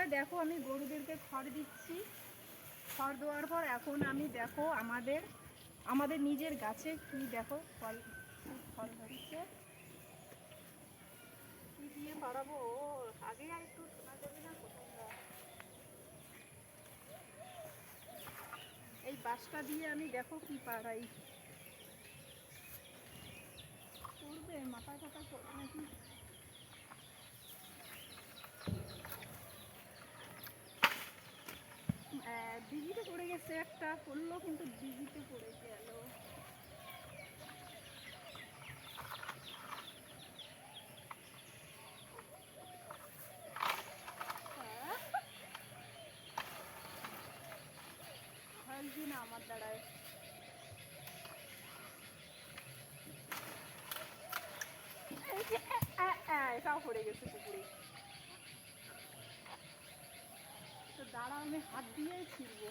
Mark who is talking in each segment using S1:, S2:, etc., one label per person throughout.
S1: বন্ধুরা, দেখো আমি গরুদেরকে খড় দিচ্ছি। খড় দেওয়ার পর এখন আমি দেখো আমাদের আমাদের নিজের গাছে কি দেখো ফল ফল ধরছে কি দিয়ে পারাবো ও আগে আর একটু শোনা যাবে না এই বাঁশটা দিয়ে আমি দেখো কি পারাই করবে? মাথা টাথা করবে নাকি? গেছে একটা পড়ল, কিন্তু দিঘিতে পড়ে গেল। না আমার দ্বারায়। এটাও পড়ে গেছে পুকুরে। তো দাঁড়া আমি হাত দিয়েই ছিড়বো।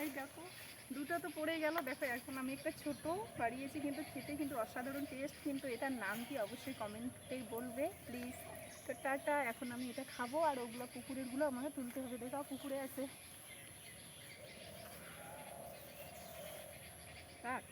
S1: এই দেখো, দুটো তো পড়ে গেল। দেখো, এখন আমি একটা ছোট বাড়িয়েছি, কিন্তু খেতে কিন্তু অসাধারণ টেস্ট কিন্তু এটার নাম কি অবশ্যই কমেন্টেই বলবে প্লিজ তো টাটা, এখন আমি এটা খাব, আর ওগুলো পুকুরেরগুলো আমাকে তুলতে হবে। দেখাও পুকুরে আছে। শাক